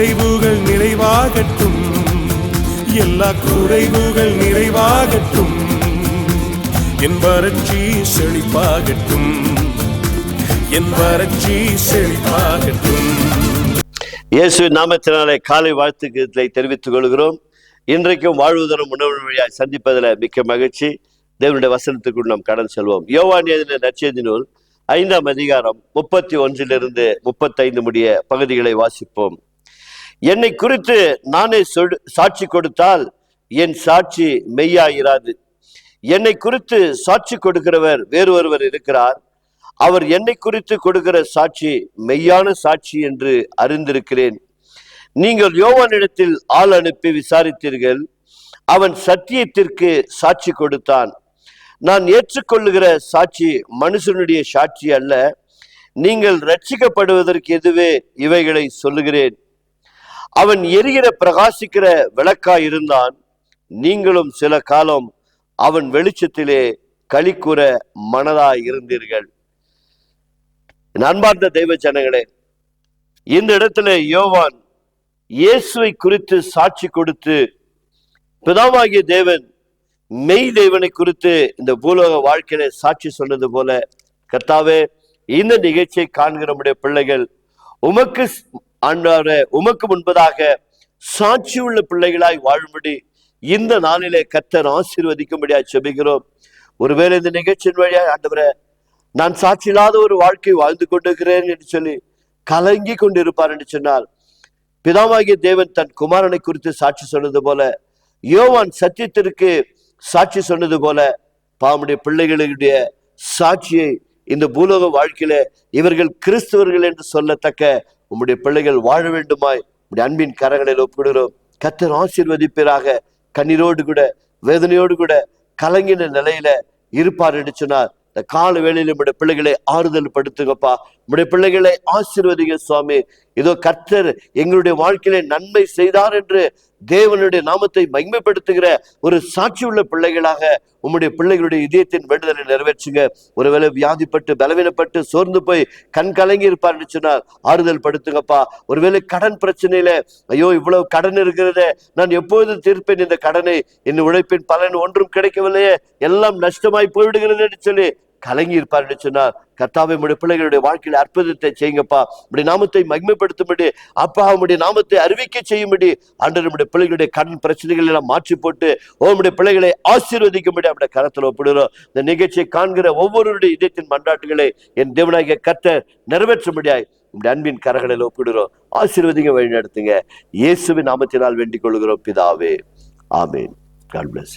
நிறைவாகட்டும். எல்லா குறைவுகள் நிறைவாகட்டும். என் வறட்சி செழிப்பாகட்டும். என் வறட்சி செழிப்பாகட்டும். இயேசு நாமத்தினாலே காலை வாழ்த்துக்களை தெரிவித்துக் கொள்கிறோம். இன்றைக்கும் வாழ்வுதரும் உணவு வழியாய் சந்திப்பதில் மிக்க மகிழ்ச்சி. தேவனுடைய வசனத்துக்குள் நாம் கடன் செல்வோம். யோவான் எழுதின நற்செய்தி நூல் ஐந்தாம் அதிகாரம் முப்பத்தி ஒன்றிலிருந்து முப்பத்தைந்து முடிய பகுதிகளை வாசிப்போம். என்னை குறித்து நானே சொல் சாட்சி கொடுத்தால் என் சாட்சி மெய்யாயிராது. என்னை குறித்து சாட்சி கொடுக்கிறவர் வேறு ஒருவர் இருக்கிறார். அவர் என்னை குறித்து கொடுக்கிற சாட்சி மெய்யான சாட்சி என்று அறிந்திருக்கிறேன். நீங்கள் யோவானிடத்தில் ஆள் அனுப்பி விசாரித்தீர்கள். அவன் சத்தியத்திற்கு சாட்சி கொடுத்தான். நான் ஏற்றுக்கொள்ளுகிற சாட்சி மனுஷனுடைய சாட்சி அல்ல. நீங்கள் ரட்சிக்கப்படுவதற்கு எதுவே இவைகளை சொல்லுகிறேன். அவன் எரிகிற பிரகாசிக்கிற விளக்காய் இருந்தான். நீங்களும் சில காலம் அவன் வெளிச்சத்திலே களி கூற மனதாய் இருந்தீர்கள். அன்பார்ந்த தெய்வ ஜனங்களே இந்த இடத்துல யோவான் இயேசுவை குறித்து சாட்சி கொடுத்து பிதாவாகிய தேவன் மெய் தேவனை குறித்து இந்த பூலோக வாழ்க்கையில சாட்சி சொன்னது போல கர்த்தாவே இந்த நிகழ்ச்சியை காண்கிற நம்முடைய பிள்ளைகள் உமக்கு ஆண்டவரே உமக்கு முன்பதாக சாட்சி உள்ள பிள்ளைகளாய் வாழும்படி இந்த நாளிலே கத்தர் ஆசீர்வதிக்கும்படியா செபிக்கிறோம் ஒருவேளை இந்த நிகழ்ச்சியின் வழியாய் ஆண்டவரே நான் சாட்சி இல்லாத ஒரு வாழ்க்கை வாழ்ந்து கொண்டிருக்கிறேன் என்று சொல்லி கலங்கி கொண்டிருப்பார் என்று சொன்னால் பிதாவாகிய தேவன் தன் குமாரனை குறித்து சாட்சி சொன்னது போல யோவான் சத்தியத்திற்கு சாட்சி சொன்னது போல பாவனுடைய பிள்ளைகளுடைய சாட்சியை இந்த பூலோக வாழ்க்கையில இவர்கள் கிறிஸ்தவர்கள் என்று சொல்லத்தக்க உம்முடைய பிள்ளைகள் வாழ வேண்டுமாய் உடைய அன்பின் கரங்களில் ஒப்பிடுகிறோம். கத்தர் ஆசீர்வதிப்பீராக. கண்ணீரோடு கூட வேதனையோடு கூட கலங்கின நிலையில இருப்பார் என்று சொன்னார். இந்த கால வேளையில் நம்முடைய பிள்ளைகளை ஆறுதல் படுத்துங்கப்பா நம்முடைய பிள்ளைகளை ஆசீர்வதிங்க சுவாமி. இதோ கர்த்தர் எங்களுடைய வாழ்க்கையில நன்மை செய்தார் என்று தேவனுடைய நாமத்தை மகிமைப்படுத்துகிற ஒரு சாட்சி உள்ள பிள்ளைகளாக உம்முடைய பிள்ளைகளுடைய இதயத்தின் வேண்டுதலை நிறைவேற்றுங்க. ஒருவேளை வியாதிப்பட்டு பலவீனப்பட்டு சோர்ந்து போய் கண் கலங்கி இருப்பார்னு சொன்னால் ஆறுதல் படுத்துங்கப்பா. ஒருவேளை கடன் பிரச்சனையில ஐயோ இவ்வளவு கடன் இருக்கிறதே நான் எப்போது தீர்ப்பேன் இந்த கடனை? என் உழைப்பின் பலன் ஒன்றும் கிடைக்கவில்லையே எல்லாம் நஷ்டமாய் போய்விடுகிறது என்று சொல்லி கலங்கி இருப்பார் என்று சொன்னார் கர்த்தாவை உடைய பிள்ளைகளுடைய வாழ்க்கையில் அற்புதத்தை செய்யுங்கப்பா. உடைய நாமத்தை மகிமைப்படுத்தும்படி அப்பா உடைய நாமத்தை அறிவிக்க செய்யும்படி அன்று நம்முடைய பிள்ளைகளுடைய கடன் பிரச்சனைகள் எல்லாம் மாற்றி போட்டு உங்களுடைய பிள்ளைகளை ஆசீர்வதிக்கும்படி அவருடைய கரத்தில் ஒப்பிடுறோம் இந்த நிகழ்ச்சியை காண்கிற ஒவ்வொருவருடைய இதயத்தின் மன்றாட்டுகளை என் தேவனாகிய கர்த்தர் நிறைவேற்றும்படியாய் உங்களுடைய அன்பின் கரகளில் ஒப்பிடுறோம் ஆசீர்வதிங்க வழி நடத்துங்க இயேசுவின் நாமத்தினால் வேண்டிக் கொள்கிறோம் பிதாவே. ஆமீன். God plus